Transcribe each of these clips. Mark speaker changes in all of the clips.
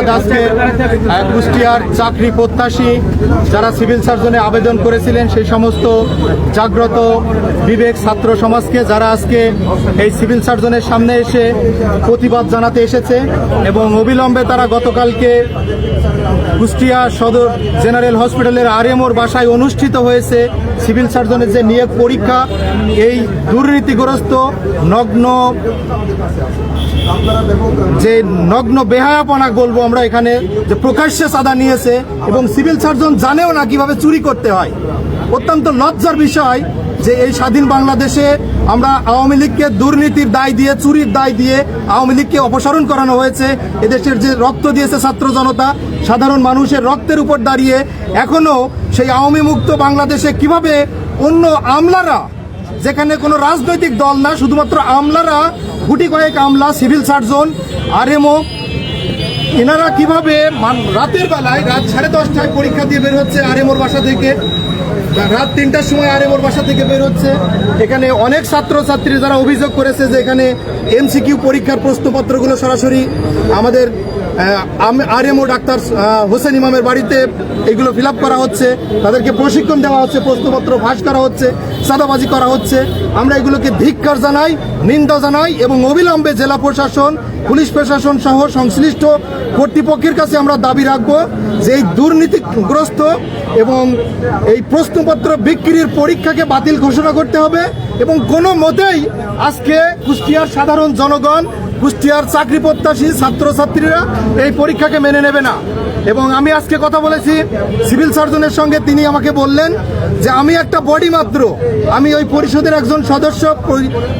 Speaker 1: ধন্যবাদ আজকে কুষ্টিয়ার চাকরি প্রত্যাশী যারা সিভিল সার্জনে আবেদন করেছিলেন, সেই সমস্ত জাগ্রত বিবেক ছাত্র সমাজকে যারা আজকে এই সিভিল সার্জনের সামনে এসে প্রতিবাদ জানাতে এসেছে এবং অবিলম্বে তারা গতকালকে কুষ্টিয়া সদর জেনারেল হসপিটালের আরএমওর বাসায় অনুষ্ঠিত হয়েছে সিভিল সার্জনের যে নিয়োগ পরীক্ষা। এই দুর্নীতিগ্রস্ত নগ্ন যে নগ্ন বেহায়াপনা বলব আমরা এখানে যে প্রকাশ্যে চাঁদা নিয়েছে এবং সিভিল সার্জন জানেও না কীভাবে চুরি করতে হয়। অত্যন্ত লজ্জার বিষয় যে এই স্বাধীন বাংলাদেশে আমরা আওয়ামী লীগকে দুর্নীতির দায় দিয়ে, চুরির দায় দিয়ে আওয়ামী লীগকে অপসারণ করানো হয়েছে। এদেশের যে রক্ত দিয়েছে ছাত্র জনতা, সাধারণ মানুষের রক্তের উপর দাঁড়িয়ে এখনও সেই আওয়ামী মুক্ত বাংলাদেশে কীভাবে অন্য আমলারা, যেখানে কোনো রাজনৈতিক দল না, শুধুমাত্র আমলারা, গুটি কয়েক আমলা, সিভিল সার্জন, আরএমও এনারা কীভাবে রাতের বেলায় রাত সাড়ে দশটায় পরীক্ষা দিয়ে বের হচ্ছে আর এমর বাসা থেকে রাত তিনটার সময় আর এমর বাসা থেকে বের হচ্ছে। এখানে অনেক ছাত্র ছাত্রী যারা অভিযোগ করেছে যে এখানে এমসিকিউ পরীক্ষার প্রশ্নপত্রগুলো সরাসরি আমাদের আরএমও ডাক্তার হোসেন ইমামের বাড়িতে এগুলো ফিল করা হচ্ছে। তাদেরকে প্রশিক্ষণ দেওয়া হচ্ছে, প্রশ্নপত্র ফাঁস করা হচ্ছে সাদাবাজি করা হচ্ছে। আমরা এগুলোকে ধিক্কার জানাই, নিন্দা জানাই এবং অবিলম্বে জেলা প্রশাসন, পুলিশ প্রশাসন সহ সংশ্লিষ্ট কর্তৃপক্ষের কাছে আমরা দাবি রাখব যে এই দুর্নীতিগ্রস্ত এবং এই প্রশ্নপত্র বিক্রির পরীক্ষাকে বাতিল ঘোষণা করতে হবে এবং কোনো মতেই আজকে কুষ্টিয়ার সাধারণ জনগণ কুষ্টিয়ার চাকরি প্রত্যাশী ছাত্রছাত্রীরা এই পরীক্ষাকে মেনে নেবে না। এবং আমি আজকে কথা বলেছি সিভিল সার্জনের সঙ্গে। তিনি আমাকে বললেন যে, আমি একটা বডি মাত্র। আমি ওই পরিষদের একজন সদস্য।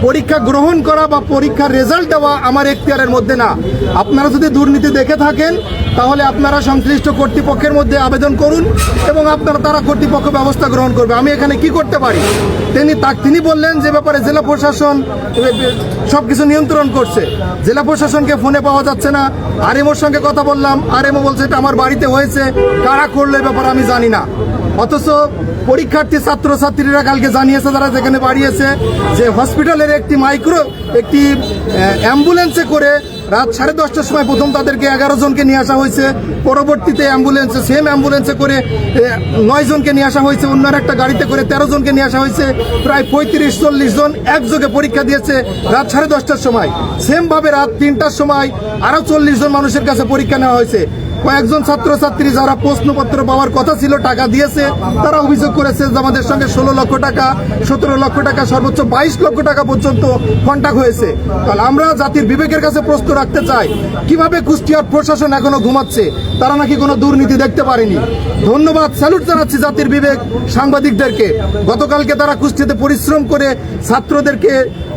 Speaker 1: পরীক্ষা গ্রহণ করা বা পরীক্ষার রেজাল্ট দেওয়া আমার এখতিয়ারের মধ্যে না। আপনারা যদি দুর্নীতি দেখে থাকেন, তাহলে আপনারা সংশ্লিষ্ট কর্তৃপক্ষের মধ্যে আবেদন করুন এবং আপনারা, তারা কর্তৃপক্ষ ব্যবস্থা গ্রহণ করবে। আমি এখানে কি করতে পারি? তিনি তা, তিনি বললেন যে ব্যাপারে জেলা প্রশাসন সব কিছু নিয়ন্ত্রণ করছে। জেলা প্রশাসনকে ফোনে পাওয়া যাচ্ছে না। আরএমওর সঙ্গে কথা বললাম। আরএমও বলছে, এটা আমার বাড়িতে হয়েছে, কারা করল ব্যাপারে আমি জানি না। অথচ পরীক্ষার্থী ছাত্রছাত্রীরা কালকে জানিয়েছে তারা যেখানে বাড়িয়েছে যে হসপিটালের একটি মাইক্রো, একটি অ্যাম্বুলেন্সে করে রাত সাড়ে দশটার সময় প্রথম তাদেরকে এগারো জনকে নিয়ে আসা হয়েছে। পরবর্তীতে অ্যাম্বুলেন্সে, সেম অ্যাম্বুলেন্সে করে নয় জনকে নিয়ে আসা হয়েছে, অন্য একটা গাড়িতে করে তেরো জনকে নিয়ে আসা হয়েছে। প্রায় পঁয়ত্রিশ, চল্লিশ জন একযোগে পরীক্ষা দিয়েছে রাত সাড়ে দশটার সময়। সেমভাবে রাত তিনটার সময় আরও চল্লিশ জন মানুষের কাছে পরীক্ষা নেওয়া হয়েছে। কয়েকজন ছাত্রছাত্রী যারা প্রশ্নপত্র পাওয়ার কথা ছিল, টাকা দিয়েছে, তারা অভিযোগ করেছে যে আমাদের সঙ্গে ষোলো লক্ষ টাকা, সতেরো লক্ষ টাকা, সর্বোচ্চ বাইশ লক্ষ টাকা পর্যন্ত কন্ট্যাক্ট হয়েছে। তাহলে আমরা জাতির বিবেকের কাছে প্রশ্ন রাখতে চাই, কীভাবে কুষ্টিয়ার প্রশাসন এখনও ঘুমাচ্ছে? তারা নাকি কোনো দুর্নীতি দেখতে পারেনি? ধন্যবাদ, স্যালুট জানাচ্ছি জাতির বিবেক সাংবাদিকদেরকে। গতকালকে তারা কুষ্টিয়াতে পরিশ্রম করে ছাত্রদেরকে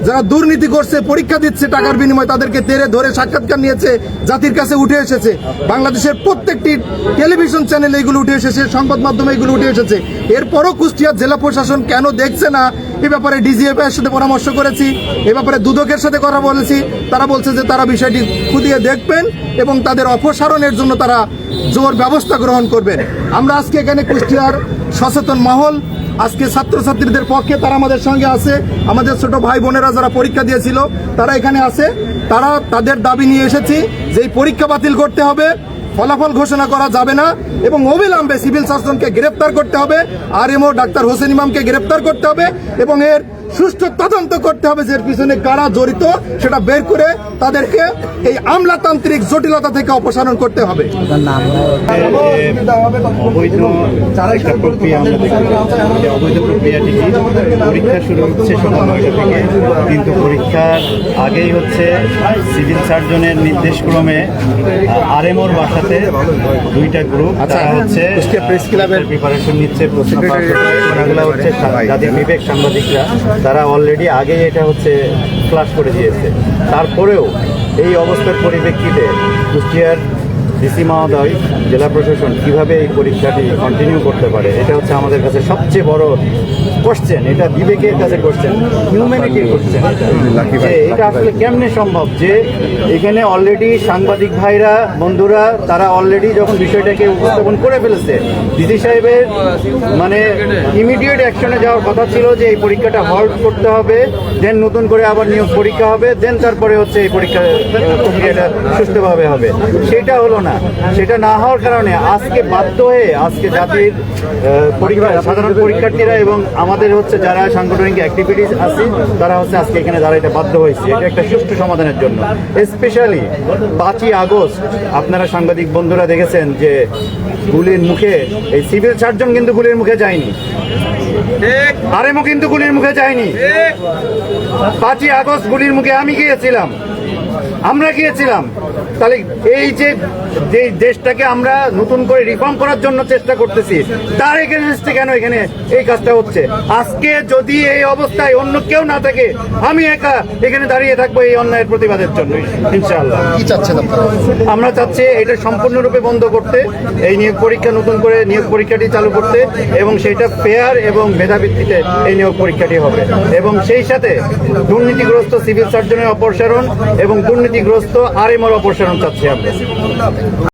Speaker 1: যারা দুর্নীতি করছে, পরীক্ষা দিচ্ছে, টাকার বিনিময়ে তাদেরকে তেরে ধরে সাক্ষাৎকার নিয়েছে, জাতির কাছে উঠে এসেছে। বাংলাদেশের প্রত্যেকটি টেলিভিশন চ্যানেলে এগুলো উঠে এসেছে, সংবাদ মাধ্যমে এগুলো উঠে এসেছে। এরপরও কুষ্টিয়ার জেলা প্রশাসন কেন দেখছে না? এ ব্যাপারে ডিজিএফ এর সাথে পরামর্শ করেছি, এ ব্যাপারে দুদকের সাথে কথা বলেছি। তারা বলছে যে তারা বিষয়টি খুদিয়ে দেখবেন এবং তাদের অপসারণের জন্য তারা জোর ব্যবস্থা গ্রহণ করবেন। আমরা আজকে এখানে কুষ্টিয়ার সচেতন মহল আজকে ছাত্রছাত্রীদের পক্ষে তারা আমাদের সঙ্গে আছে। আমাদের ছোট ভাই বোনেরা যারা পরীক্ষা দিয়েছিল, তারা এখানে আছে। তারা তাদের দাবি নিয়ে এসেছি যে পরীক্ষা বাতিল করতে হবে। ফলাফল ঘোষণা করা যাবে না এবং অবিলম্বে সিভিল সার্জনকে গ্রেপ্তার করতে হবে আর এমও ডাক্তার হোসেন ইমামকে গ্রেপ্তার করতে হবে এবং এর সুষ্ঠু তদন্ত করতে হবে যে পিছনে কারা জড়িত সেটা বের করে তাদেরকে এই আমলাতান্ত্রিক জটিলতা থেকে অপসারণ করতে হবে।
Speaker 2: পরীক্ষা শুরু হচ্ছে থেকে। কিন্তু পরীক্ষার আগেই হচ্ছে সিভিল সার্জনের নির্দেশক্রমে আরএমওর বাসাতে দুইটা গ্রুপ
Speaker 1: আচ্ছা,
Speaker 2: তারা হচ্ছে
Speaker 1: প্রেস ক্লাবের
Speaker 2: প্রিপারেশন নিচ্ছে প্রশ্ন পাওয়ার হচ্ছে যাদের বিবেক সাংবাদিকরা। তারা অলরেডি আগে এটা হচ্ছে ক্লাস করে দিয়েছে। তারপরেও এই অবস্থার পরিপ্রেক্ষিতে কুষ্টিয়ার ডিসি মহোদয় জেলা প্রশাসন কীভাবে এই পরীক্ষাটি কন্টিনিউ করতে পারে এটা হচ্ছে আমাদের কাছে সবচেয়ে বড় কোশ্চেন এটা বিবেকের কাছে কোশ্চেন হিউম্যানিটির কোশ্চেন যে এটা আসলে কেমনে সম্ভব? যে এখানে অলরেডি সাংবাদিক ভাইরা বন্ধুরা তারা অলরেডি যখন বিষয়টাকে উপস্থাপন করে ফেলেছে ডিসি সাহেবের মানে ইমিডিয়েট অ্যাকশনে যাওয়ার কথা ছিল যে এই পরীক্ষাটা হল্ড করতে হবে দেন নতুন করে আবার নিয়োগ পরীক্ষা হবে দেন তারপরে হচ্ছে এই পরীক্ষা প্রক্রিয়াটা সুস্থভাবে হবে। সেটা হলো না। না সেটা না হওয়ার কারণে আজকে বাধ্য হয়ে আজকে জাতির পরীক্ষা সাধারণ পরীক্ষার্থীরা এবং আমাদের হচ্ছে যারা সাংগঠনিক অ্যাক্টিভিটিস আছে তারা হচ্ছে আজকে এখানে দাঁড়াইতে বাধ্য হয়েছে। এটা একটা সুষ্ঠু সমাধানের জন্য। স্পেশালি পাঁচই আগস্ট আপনারা সাংবাদিক বন্ধুরা দেখেছেন যে গুলির মুখে এই সিভিল সার্জন কিন্তু গুলির মুখে যায়নি। আরএমও কিন্তু গুলির মুখে যায়নি। পাঁচই আগস্ট গুলির মুখে আমি গিয়েছিলাম। আমরা গিয়েছিলাম। তাহলে এই যে যে দেশটাকে আমরা নতুন করে রিফর্ম করার জন্য চেষ্টা করতেছি তার এগেনস্টে কেন এখানে এই কাজটা হচ্ছে? আজকে যদি এই অবস্থায় অন্য কেউ না থাকে আমি একা এখানে দাঁড়িয়ে থাকব এই অন্যায়ের প্রতিবাদের জন্য ইনশাআল্লাহ।
Speaker 3: কি চাচ্ছেন
Speaker 2: আমরা চাচ্ছি এটা সম্পূর্ণরূপে বন্ধ করতে এই নিয়োগ পরীক্ষা নতুন করে নিয়োগ পরীক্ষাটি চালু করতে এবং সেটা ফেয়ার এবং মেধাভিত্তিতে এই নিয়োগ পরীক্ষাটি হবে। এবং সেই সাথে দুর্নীতিগ্রস্ত সিভিল সার্জনের অপসারণ এবং দুর্নীতিগ্রস্ত আরএমওর অপসারণ চাচ্ছি আমরা।